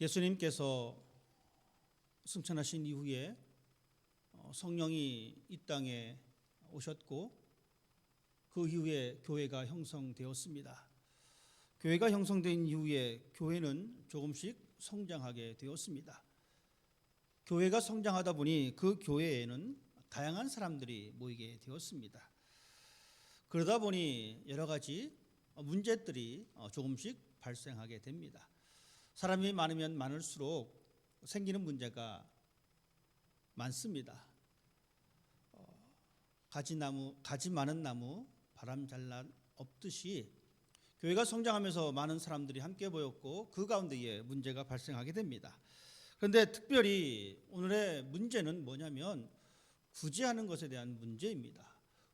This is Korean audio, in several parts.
예수님께서 승천하신 이후에 어, 성령이 이 땅에 오셨고 그 이후에 교회가 형성되었습니다. 교회가 형성된 이후에 교회는 조금씩 성장하게 되었습니다. 교회가 성장하다 보니 그 교회에는 다양한 사람들이 모이게 되었습니다. 그러다 보니 여러 가지 문제들이 어, 조금씩 발생하게 됩니다. 사람이 많으면 많을수록 생기는 문제가 많습니다. 어, 가지 나무, 가지 많은 나무, 바람 잘난 없듯이 교회가 성장하면서 많은 사람들이 함께 보였고 그 가운데에 문제가 발생하게 됩니다. 그런데 특별히 오늘의 문제는 뭐냐면 구제하는 것에 대한 문제입니다.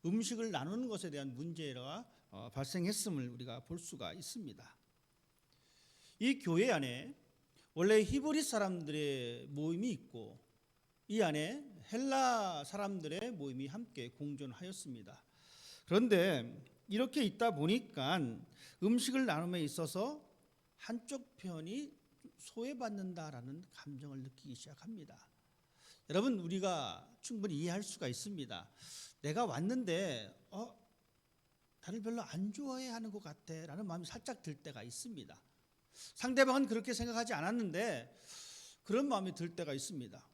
음식을 나누는 것에 대한 문제가 어, 발생했음을 우리가 볼 수가 있습니다. 이 교회 안에 원래 히브리 사람들의 모임이 있고 이 안에 헬라 사람들의 모임이 함께 공존하였습니다. 그런데 이렇게 있다 보니까 음식을 나눔에 있어서 한쪽 편이 소외받는다라는 감정을 느끼기 시작합니다. 여러분 우리가 충분히 이해할 수가 있습니다. 내가 왔는데 어 나를 별로 안 좋아해 하는 것 같아라는 마음이 살짝 들 때가 있습니다. 상대방은 그렇게 생각하지 않았는데 그런 마음이 들 때가 있습니다.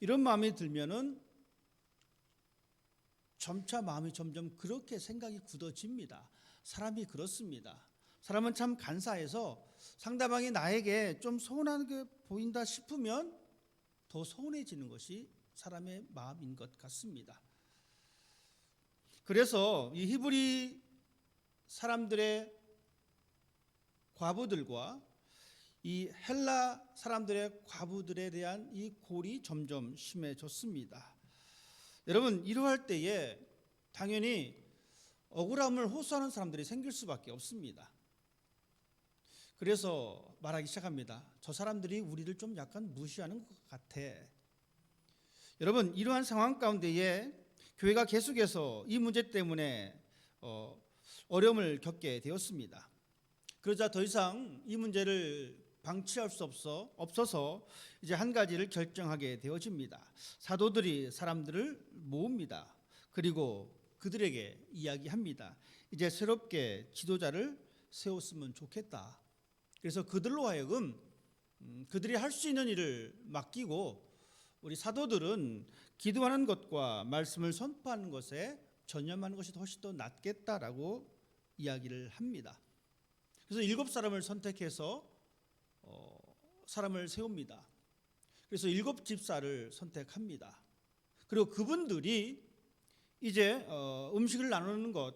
이런 마음이 들면은 점차 마음이 점점 그렇게 생각이 굳어집니다. 사람이 그렇습니다. 사람은 참 간사해서 상대방이 나에게 좀 서운하게 보인다 싶으면 더 서운해지는 것이 사람의 마음인 것 같습니다. 그래서 이 히브리 사람들의 과부들과 이 헬라 사람들의 과부들에 대한 이 골이 점점 심해졌습니다. 여러분 이러할 때에 당연히 억울함을 호소하는 사람들이 생길 수밖에 없습니다. 그래서 말하기 시작합니다. 저 사람들이 우리를 좀 약간 무시하는 것 같아. 여러분 이러한 상황 가운데에 교회가 계속해서 이 문제 때문에 어, 어려움을 겪게 되었습니다. 그러자 더 이상 이 문제를 방치할 수 없어 없어서 이제 한 가지를 결정하게 되어집니다. 사도들이 사람들을 모읍니다. 그리고 그들에게 이야기합니다. 이제 새롭게 지도자를 세웠으면 좋겠다. 그래서 그들로 하여금 음, 그들이 할 수 있는 일을 맡기고 우리 사도들은 기도하는 것과 말씀을 선포하는 것에 전념하는 것이 훨씬 더 낫겠다라고 이야기를 합니다. 그래서 일곱 사람을 선택해서 어, 사람을 세웁니다. 그래서 일곱 집사를 선택합니다. 그리고 그분들이 이제 어, 음식을 나누는 것,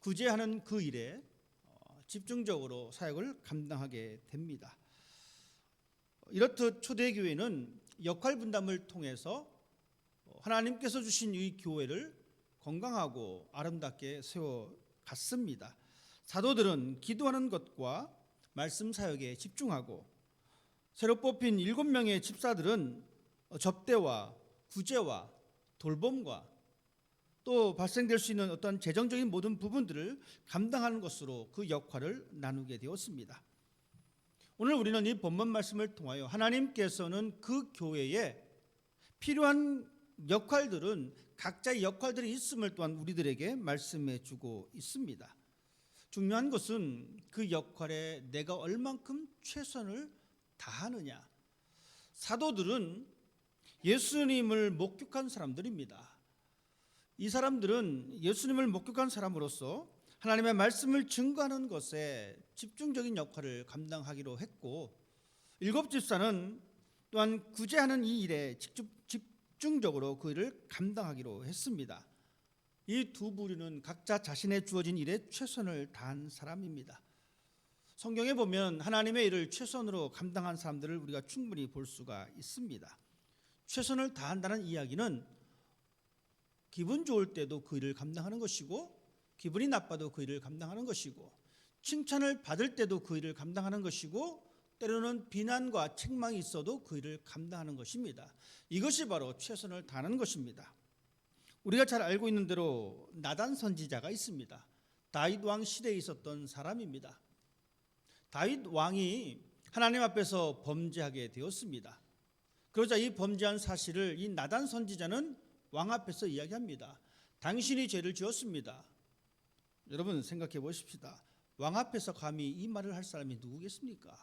구제하는 그 일에 어, 집중적으로 사역을 감당하게 됩니다. 이렇듯 초대교회는 역할 분담을 통해서 하나님께서 주신 이 교회를 건강하고 아름답게 세워 갔습니다. 사도들은 기도하는 것과 말씀 사역에 집중하고 새로 뽑힌 일곱 명의 집사들은 접대와 구제와 돌봄과 또 발생될 수 있는 어떤 재정적인 모든 부분들을 감당하는 것으로 그 역할을 나누게 되었습니다. 오늘 우리는 이 본문 말씀을 통하여 하나님께서는 그 교회에 필요한 역할들은 각자의 역할들이 있음을 또한 우리들에게 말씀해 주고 있습니다. 중요한 것은 그 역할에 내가 얼만큼 최선을 다하느냐. 사도들은 예수님을 목격한 사람들입니다. 이 사람들은 예수님을 목격한 사람으로서 하나님의 말씀을 증거하는 것에 집중적인 역할을 감당하기로 했고 일곱 집사는 또한 구제하는 이 일에 직접 집중적으로 그 일을 감당하기로 했습니다. 이 두 부류는 각자 자신의 주어진 일에 최선을 다한 사람입니다. 성경에 보면 하나님의 일을 최선으로 감당한 사람들을 우리가 충분히 볼 수가 있습니다. 최선을 다한다는 이야기는 기분 좋을 때도 그 일을 감당하는 것이고 기분이 나빠도 그 일을 감당하는 것이고 칭찬을 받을 때도 그 일을 감당하는 것이고 때로는 비난과 책망이 있어도 그 일을 감당하는 것입니다. 이것이 바로 최선을 다하는 것입니다. 우리가 잘 알고 있는 대로 나단 선지자가 있습니다. 다윗 왕 시대에 있었던 사람입니다. 다윗 왕이 하나님 앞에서 범죄하게 되었습니다. 그러자 이 범죄한 사실을 이 나단 선지자는 왕 앞에서 이야기합니다. 당신이 죄를 지었습니다. 여러분 생각해 보십시다. 왕 앞에서 감히 이 말을 할 사람이 누구겠습니까?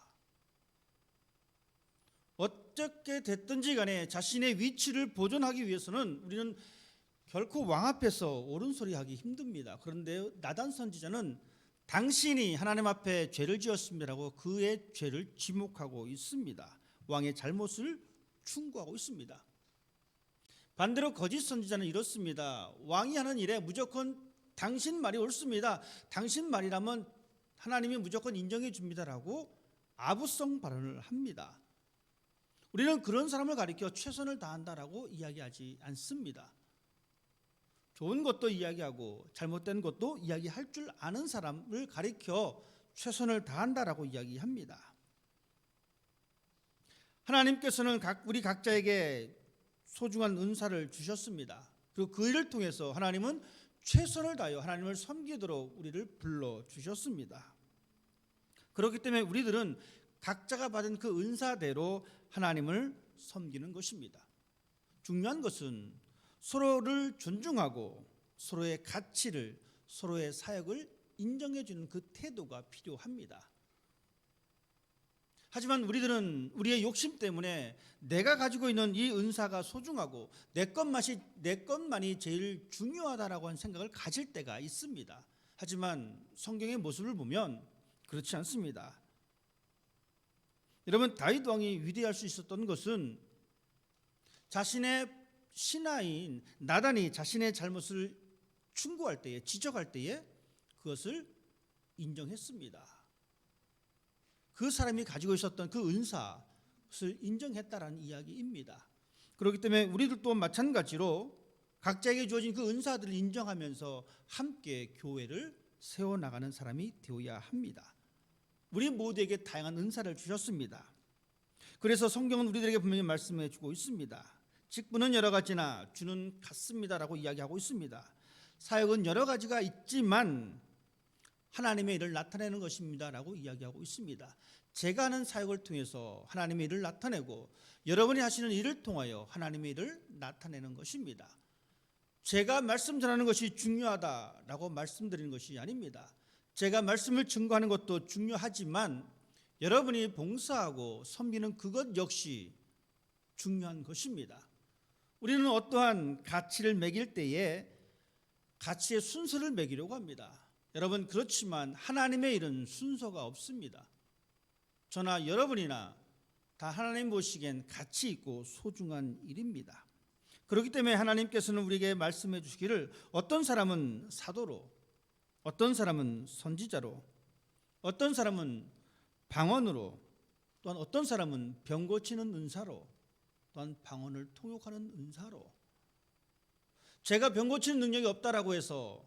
어떻게 됐든지 간에 자신의 위치를 보존하기 위해서는 우리는 결코 왕 앞에서 옳은 소리 하기 힘듭니다. 그런데 나단 선지자는 당신이 하나님 앞에 죄를 지었습니다라고 그의 죄를 지목하고 있습니다. 왕의 잘못을 충고하고 있습니다. 반대로 거짓 선지자는 이렇습니다. 왕이 하는 일에 무조건 당신 말이 옳습니다. 당신 말이라면 하나님이 무조건 인정해 줍니다라고 아부성 발언을 합니다. 우리는 그런 사람을 가리켜 최선을 다한다라고 이야기하지 않습니다. 좋은 것도 이야기하고 잘못된 것도 이야기할 줄 아는 사람을 가리켜 최선을 다한다라고 이야기합니다. 하나님께서는 각 우리 각자에게 소중한 은사를 주셨습니다. 그리고 그 일을 통해서 하나님은 최선을 다하여 하나님을 섬기도록 우리를 불러 주셨습니다. 그렇기 때문에 우리들은 각자가 받은 그 은사대로 하나님을 섬기는 것입니다. 중요한 것은 서로를 존중하고 서로의 가치를 서로의 사역을 인정해 주는 그 태도가 필요합니다. 하지만 우리들은 우리의 욕심 때문에 내가 가지고 있는 이 은사가 소중하고 내 것만이 내 것만이 제일 중요하다라고 하는 생각을 가질 때가 있습니다. 하지만 성경의 모습을 보면 그렇지 않습니다. 여러분 다윗 왕이 위대할 수 있었던 것은 자신의 신하인 나단이 자신의 잘못을 충고할 때에 지적할 때에 그것을 인정했습니다. 그 사람이 가지고 있었던 그 은사 그것을 인정했다라는 이야기입니다. 그렇기 때문에 우리들도 마찬가지로 각자에게 주어진 그 은사들을 인정하면서 함께 교회를 세워 나가는 사람이 되어야 합니다. 우리 모두에게 다양한 은사를 주셨습니다. 그래서 성경은 우리들에게 분명히 말씀해 주고 있습니다. 직분은 여러 가지나 주는 같습니다라고 이야기하고 있습니다. 사역은 여러 가지가 있지만 하나님의 일을 나타내는 것입니다라고 이야기하고 있습니다. 제가 하는 사역을 통해서 하나님의 일을 나타내고 여러분이 하시는 일을 통하여 하나님의 일을 나타내는 것입니다. 제가 말씀 전하는 것이 중요하다라고 말씀드리는 것이 아닙니다. 제가 말씀을 증거하는 것도 중요하지만 여러분이 봉사하고 섬기는 그것 역시 중요한 것입니다. 우리는 어떠한 가치를 매길 때에 가치의 순서를 매기려고 합니다. 여러분 그렇지만 하나님의 일은 순서가 없습니다. 저나 여러분이나 다 하나님 보시기엔 가치 있고 소중한 일입니다. 그렇기 때문에 하나님께서는 우리에게 말씀해 주시기를 어떤 사람은 사도로 어떤 사람은 선지자로 어떤 사람은 방언으로 또한 어떤 사람은 병 고치는 은사로 또한 방언을 통역하는 은사로 제가 병 고치는 능력이 없다라고 해서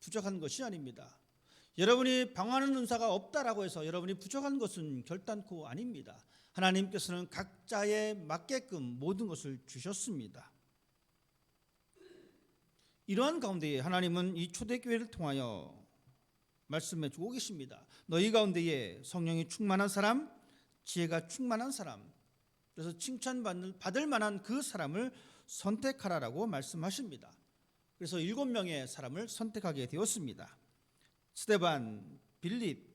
부족한 것이 아닙니다. 여러분이 방어하는 은사가 없다라고 해서 여러분이 부족한 것은 결단코 아닙니다. 하나님께서는 각자에 맞게끔 모든 것을 주셨습니다. 이러한 가운데에 하나님은 이 초대교회를 통하여 말씀해 주고 계십니다. 너희 가운데에 성령이 충만한 사람, 지혜가 충만한 사람, 그래서 칭찬받을 받을 만한 그 사람을 선택하라라고 말씀하십니다. 그래서 일곱 명의 사람을 선택하게 되었습니다. 스테반, 빌립,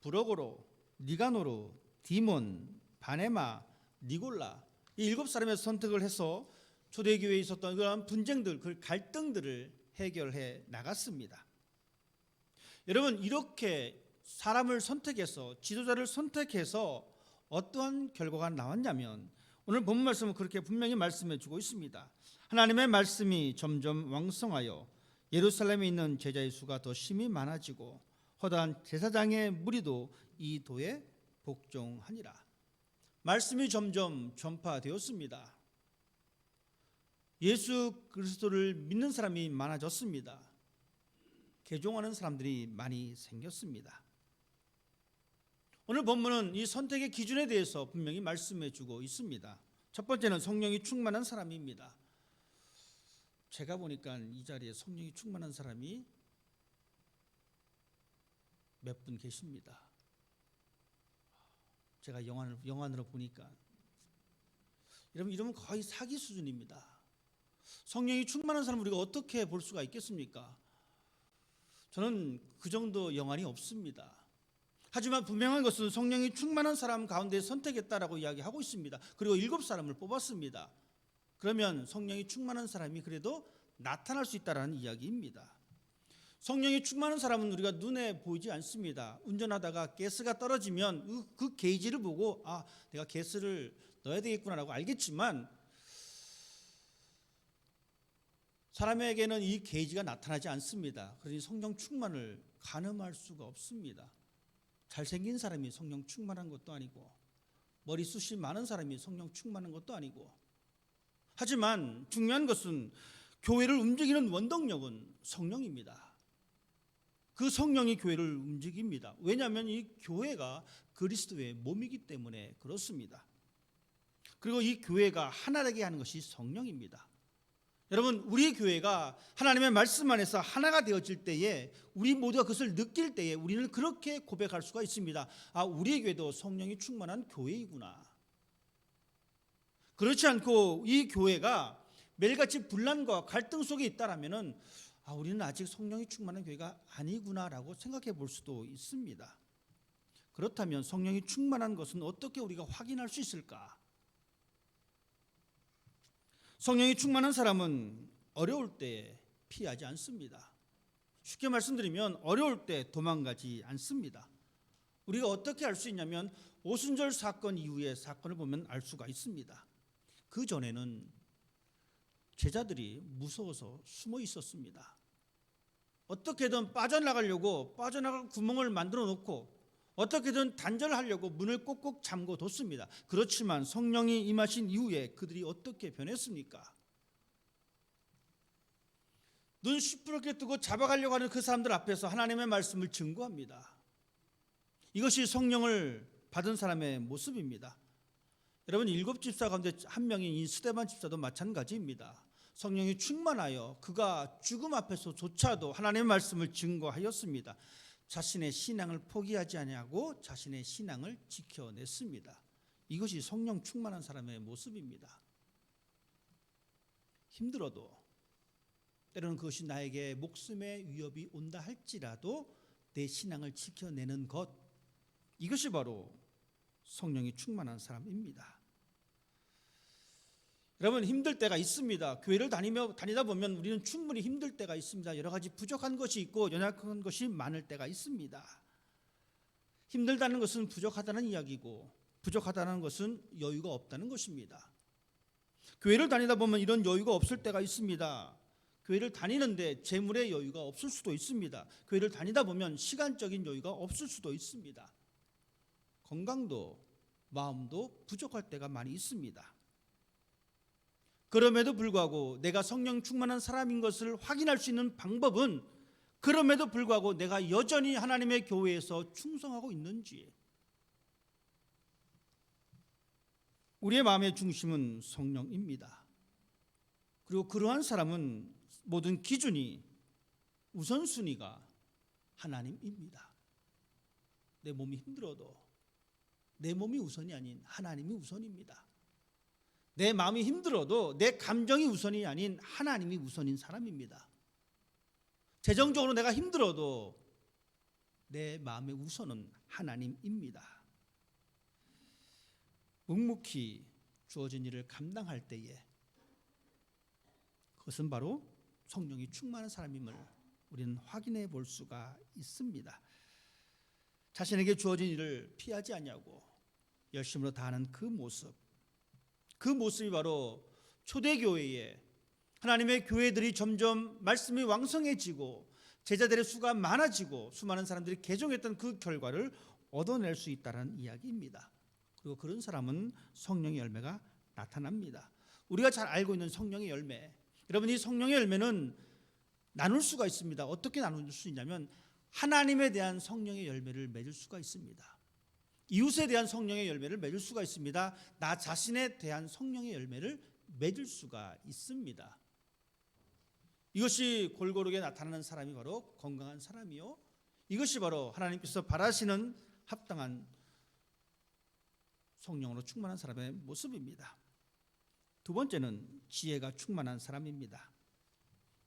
브로고로, 니가노로, 디몬, 바네마, 니골라 이 일곱 사람의 선택을 해서 초대교회에 있었던 그런 분쟁들, 그 갈등들을 해결해 나갔습니다. 여러분 이렇게 사람을 선택해서 지도자를 선택해서 어떠한 결과가 나왔냐면 오늘 본 말씀은 그렇게 분명히 말씀해 주고 있습니다. 하나님의 말씀이 점점 왕성하여 예루살렘에 있는 제자의 수가 더 심히 많아지고 허다한 제사장의 무리도 이 도에 복종하니라. 말씀이 점점 전파되었습니다. 예수 그리스도를 믿는 사람이 많아졌습니다. 개종하는 사람들이 많이 생겼습니다. 오늘 본문은 이 선택의 기준에 대해서 분명히 말씀해 주고 있습니다. 첫 번째는 성령이 충만한 사람입니다. 제가 보니까 이 자리에 성령이 충만한 사람이 몇 분 계십니다. 제가 영화를 영화으로 보니까 여러분 이러면 거의 사기 수준입니다. 성령이 충만한 사람 우리가 어떻게 볼 수가 있겠습니까? 저는 그 정도 영안이 없습니다. 하지만 분명한 것은 성령이 충만한 사람 가운데 선택했다라고 이야기하고 있습니다. 그리고 일곱 사람을 뽑았습니다. 그러면 성령이 충만한 사람이 그래도 나타날 수 있다라는 이야기입니다. 성령이 충만한 사람은 우리가 눈에 보이지 않습니다. 운전하다가 가스가 떨어지면 그- 그 게이지를 보고 아 내가 가스를 넣어야 되겠구나라고 알겠지만 사람에게는 이 게이지가 나타나지 않습니다. 그러니 성령 충만을 가늠할 수가 없습니다. 잘생긴 사람이 성령 충만한 것도 아니고 머리숱이 많은 사람이 성령 충만한 것도 아니고 하지만 중요한 것은 교회를 움직이는 원동력은 성령입니다. 그 성령이 교회를 움직입니다. 왜냐하면 이 교회가 그리스도의 몸이기 때문에 그렇습니다. 그리고 이 교회가 하나 되게 하는 것이 성령입니다. 여러분, 우리 교회가 하나님의 말씀 안에서 하나가 되어질 때에 우리 모두가 그것을 느낄 때에 우리는 그렇게 고백할 수가 있습니다. 아, 우리 교회도 성령이 충만한 교회이구나. 그렇지 않고 이 교회가 매일같이 분란과 갈등 속에 있다라면은 아, 우리는 아직 성령이 충만한 교회가 아니구나라고 생각해 볼 수도 있습니다. 그렇다면 성령이 충만한 것은 어떻게 우리가 확인할 수 있을까? 성령이 충만한 사람은 어려울 때 피하지 않습니다. 쉽게 말씀드리면 어려울 때 도망가지 않습니다. 우리가 어떻게 알 수 있냐면 오순절 사건 이후의 사건을 보면 알 수가 있습니다. 그 전에는 제자들이 무서워서 숨어 있었습니다. 어떻게든 빠져나가려고 빠져나갈 구멍을 만들어 놓고 어떻게든 단절하려고 문을 꼭꼭 잠궈 뒀습니다. 그렇지만 성령이 임하신 이후에 그들이 어떻게 변했습니까? 눈 시퍼렇게 뜨고 잡아가려고 하는 그 사람들 앞에서 하나님의 말씀을 증거합니다. 이것이 성령을 받은 사람의 모습입니다. 여러분 일곱 집사 가운데 한 명인 이 스데반 집사도 마찬가지입니다. 성령이 충만하여 그가 죽음 앞에서조차도 하나님의 말씀을 증거하였습니다. 자신의 신앙을 포기하지 아니하고 자신의 신앙을 지켜냈습니다. 이것이 성령 충만한 사람의 모습입니다. 힘들어도 때로는 그것이 나에게 목숨의 위협이 온다 할지라도 내 신앙을 지켜내는 것 이것이 바로 성령이 충만한 사람입니다. 여러분 힘들 때가 있습니다. 교회를 다니며 다니다 보면 우리는 충분히 힘들 때가 있습니다. 여러 가지 부족한 것이 있고 연약한 것이 많을 때가 있습니다. 힘들다는 것은 부족하다는 이야기고 부족하다는 것은 여유가 없다는 것입니다. 교회를 다니다 보면 이런 여유가 없을 때가 있습니다. 교회를 다니는데 재물의 여유가 없을 수도 있습니다. 교회를 다니다 보면 시간적인 여유가 없을 수도 있습니다. 건강도 마음도 부족할 때가 많이 있습니다. 그럼에도 불구하고 내가 성령 충만한 사람인 것을 확인할 수 있는 방법은 그럼에도 불구하고 내가 여전히 하나님의 교회에서 충성하고 있는지 우리의 마음의 중심은 성령입니다. 그리고 그러한 사람은 모든 기준이 우선순위가 하나님입니다. 내 몸이 힘들어도 내 몸이 우선이 아닌 하나님이 우선입니다. 내 마음이 힘들어도 내 감정이 우선이 아닌 하나님이 우선인 사람입니다. 재정적으로 내가 힘들어도 내 마음의 우선은 하나님입니다. 묵묵히 주어진 일을 감당할 때에 그것은 바로 성령이 충만한 사람임을 우리는 확인해 볼 수가 있습니다. 자신에게 주어진 일을 피하지 않냐고 열심으로 다하는 그 모습 그 모습이 바로 초대교회에 하나님의 교회들이 점점 말씀이 왕성해지고 제자들의 수가 많아지고 수많은 사람들이 개종했던 그 결과를 얻어낼 수 있다는 이야기입니다. 그리고 그런 사람은 성령의 열매가 나타납니다. 우리가 잘 알고 있는 성령의 열매. 여러분 이 성령의 열매는 나눌 수가 있습니다. 어떻게 나눌 수 있냐면 하나님에 대한 성령의 열매를 맺을 수가 있습니다. 이웃에 대한 성령의 열매를 맺을 수가 있습니다. 나 자신에 대한 성령의 열매를 맺을 수가 있습니다. 이것이 골고루게 나타나는 사람이 바로 건강한 사람이요. 이것이 바로 하나님께서 바라시는 합당한 성령으로 충만한 사람의 모습입니다. 두 번째는 지혜가 충만한 사람입니다.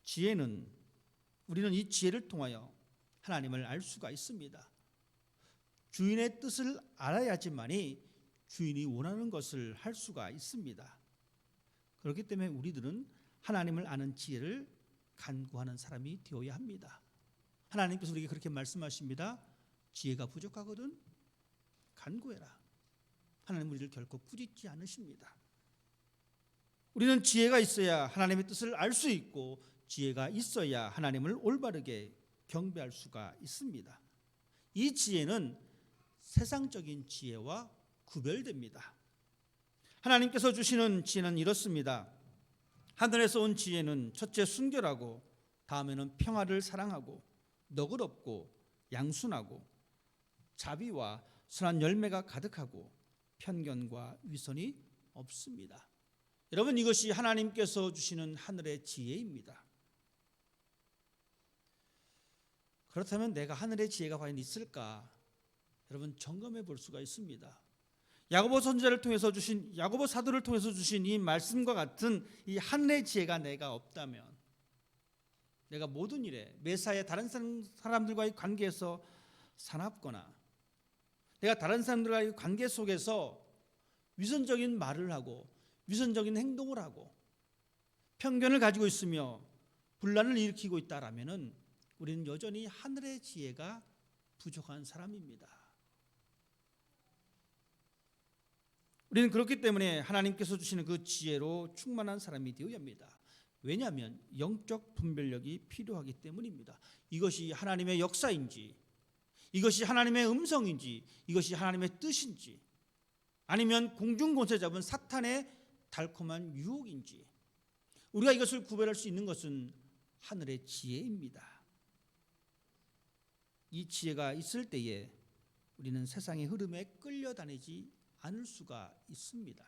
지혜는 우리는 이 지혜를 통하여 하나님을 알 수가 있습니다. 주인의 뜻을 알아야지만이 주인이 원하는 것을 할 수가 있습니다. 그렇기 때문에 우리들은 하나님을 아는 지혜를 간구하는 사람이 되어야 합니다. 하나님께서 우리에게 그렇게 말씀하십니다. 지혜가 부족하거든 간구해라. 하나님 우리를 결코 꾸짖지 않으십니다. 우리는 지혜가 있어야 하나님의 뜻을 알 수 있고 지혜가 있어야 하나님을 올바르게 경배할 수가 있습니다. 이 지혜는 세상적인 지혜와 구별됩니다. 하나님께서 주시는 지혜는 이렇습니다. 하늘에서 온 지혜는 첫째 순결하고 다음에는 평화를 사랑하고 너그럽고 양순하고 자비와 선한 열매가 가득하고 편견과 위선이 없습니다. 여러분 이것이 하나님께서 주시는 하늘의 지혜입니다. 그렇다면 내가 하늘의 지혜가 과연 있을까? 여러분 점검해 볼 수가 있습니다. 야고보 선지자를 통해서 주신 야고보 사도를 통해서 주신 이 말씀과 같은 이 하늘의 지혜가 내가 없다면 내가 모든 일에 매사에 다른 사람들과의 관계에서 사납거나 내가 다른 사람들과의 관계 속에서 위선적인 말을 하고 위선적인 행동을 하고 편견을 가지고 있으며 분란을 일으키고 있다라면은 우리는 여전히 하늘의 지혜가 부족한 사람입니다. 우리는 그렇기 때문에 하나님께서 주시는 그 지혜로 충만한 사람이 되어야 합니다. 왜냐하면 영적 분별력이 필요하기 때문입니다. 이것이 하나님의 역사인지, 이것이 하나님의 음성인지, 이것이 하나님의 뜻인지, 아니면 공중권세 잡은 사탄의 달콤한 유혹인지, 우리가 이것을 구별할 수 있는 것은 하늘의 지혜입니다. 이 지혜가 있을 때에 우리는 세상의 흐름에 끌려다니지 않을 수가 있습니다.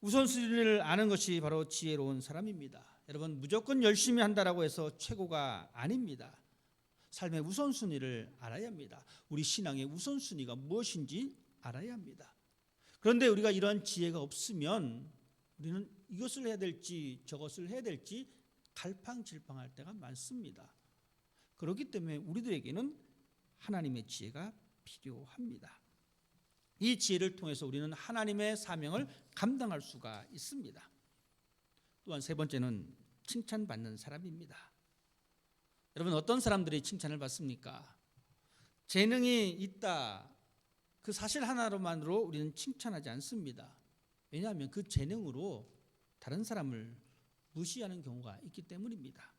우선순위를 아는 것이 바로 지혜로운 사람입니다. 여러분 무조건 열심히 한다라고 해서 최고가 아닙니다. 삶의 우선순위를 알아야 합니다. 우리 신앙의 우선순위가 무엇인지 알아야 합니다. 그런데 우리가 이러한 지혜가 없으면 우리는 이것을 해야 될지 저것을 해야 될지 갈팡질팡할 때가 많습니다. 그렇기 때문에 우리들에게는 하나님의 지혜가 필요합니다. 이 지혜를 통해서 우리는 하나님의 사명을 감당할 수가 있습니다. 또한 세 번째는 칭찬받는 사람입니다. 여러분 어떤 사람들이 칭찬을 받습니까? 재능이 있다. 그 사실 하나로만으로 우리는 칭찬하지 않습니다. 왜냐하면 그 재능으로 다른 사람을 무시하는 경우가 있기 때문입니다.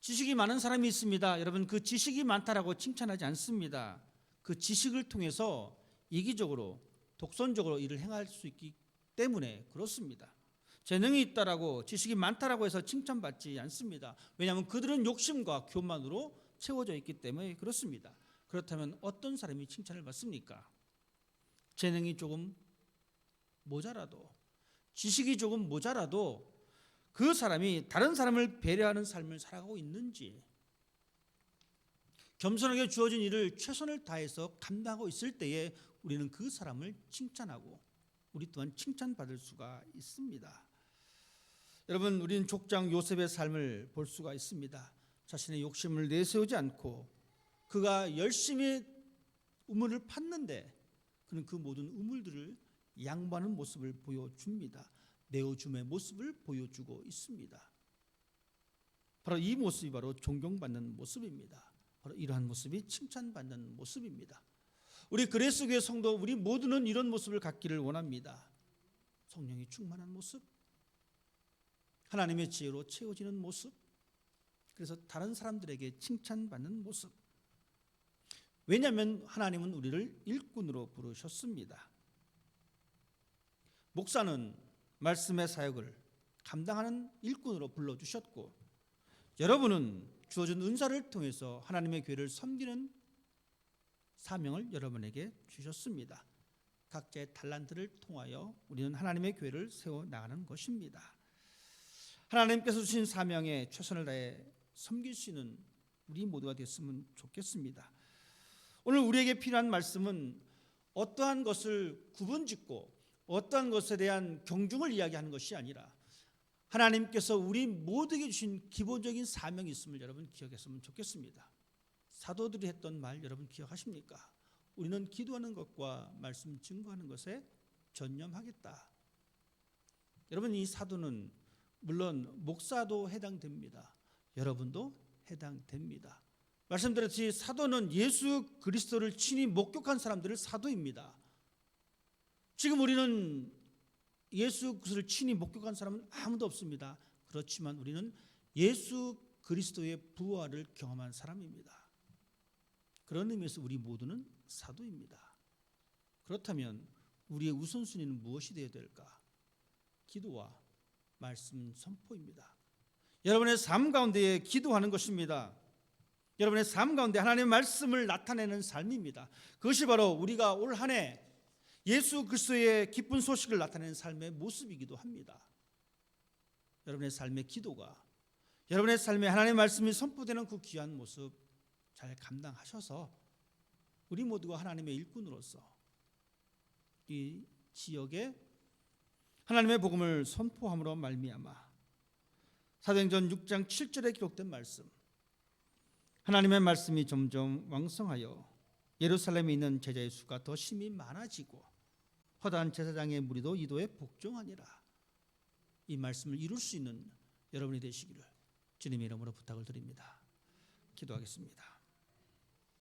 지식이 많은 사람이 있습니다. 여러분 그 지식이 많다라고 칭찬하지 않습니다. 그 지식을 통해서 이기적으로 독선적으로 일을 행할 수 있기 때문에 그렇습니다. 재능이 있다라고 지식이 많다라고 해서 칭찬받지 않습니다. 왜냐하면 그들은 욕심과 교만으로 채워져 있기 때문에 그렇습니다. 그렇다면 어떤 사람이 칭찬을 받습니까? 재능이 조금 모자라도 지식이 조금 모자라도 그 사람이 다른 사람을 배려하는 삶을 살아가고 있는지 겸손하게 주어진 일을 최선을 다해서 감당하고 있을 때에 우리는 그 사람을 칭찬하고 우리 또한 칭찬받을 수가 있습니다. 여러분 우리는 족장 요셉의 삶을 볼 수가 있습니다. 자신의 욕심을 내세우지 않고 그가 열심히 우물을 팠는데 그는 그 모든 우물들을 양보하는 모습을 보여줍니다. 내어줌의 모습을 보여주고 있습니다. 바로 이 모습이 바로 존경받는 모습입니다. 바로 이러한 모습이 칭찬받는 모습입니다. 우리 그레스 교회 성도 우리 모두는 이런 모습을 갖기를 원합니다. 성령이 충만한 모습, 하나님의 지혜로 채워지는 모습, 그래서 다른 사람들에게 칭찬받는 모습. 왜냐하면 하나님은 우리를 일꾼으로 부르셨습니다. 목사는 말씀의 사역을 감당하는 일꾼으로 불러주셨고, 여러분은 주어진 은사를 통해서 하나님의 교회를 섬기는 사명을 여러분에게 주셨습니다. 각자의 달란트를 통하여 우리는 하나님의 교회를 세워 나가는 것입니다. 하나님께서 주신 사명에 최선을 다해 섬길 수 있는 우리 모두가 됐으면 좋겠습니다. 오늘 우리에게 필요한 말씀은 어떠한 것을 구분짓고 어떠한 것에 대한 경중을 이야기하는 것이 아니라 하나님께서 우리 모두에게 주신 기본적인 사명이 있음을 여러분 기억했으면 좋겠습니다. 사도들이 했던 말 여러분 기억하십니까? 우리는 기도하는 것과 말씀 증거하는 것에 전념하겠다. 여러분 이 사도는 물론 목사도 해당됩니다. 여러분도 해당됩니다. 말씀드렸듯이 사도는 예수 그리스도를 친히 목격한 사람들을 사도입니다. 지금 우리는 예수 그리스도를 친히 목격한 사람은 아무도 없습니다. 그렇지만 우리는 예수 그리스도의 부활을 경험한 사람입니다. 그런 의미에서 우리 모두는 사도입니다. 그렇다면 우리의 우선순위는 무엇이 되어야 될까? 기도와 말씀 선포입니다. 여러분의 삶 가운데 기도하는 것입니다. 여러분의 삶 가운데 하나님의 말씀을 나타내는 삶입니다. 그것이 바로 우리가 올 한 해 예수 그리스도의 기쁜 소식을 나타내는 삶의 모습이기도 합니다. 여러분의 삶의 기도가 여러분의 삶에 하나님의 말씀이 선포되는 그 귀한 모습 잘 감당하셔서 우리 모두가 하나님의 일꾼으로서 이 지역에 하나님의 복음을 선포함으로 말미암아 사도행전 6장 7절에 기록된 말씀 하나님의 말씀이 점점 왕성하여 예루살렘에 있는 제자의 수가 더 심히 많아지고 허다한 제사장의 무리도 이도에 복종하니라 이 말씀을 이룰 수 있는 여러분이 되시기를 주님의 이름으로 부탁을 드립니다. 기도하겠습니다.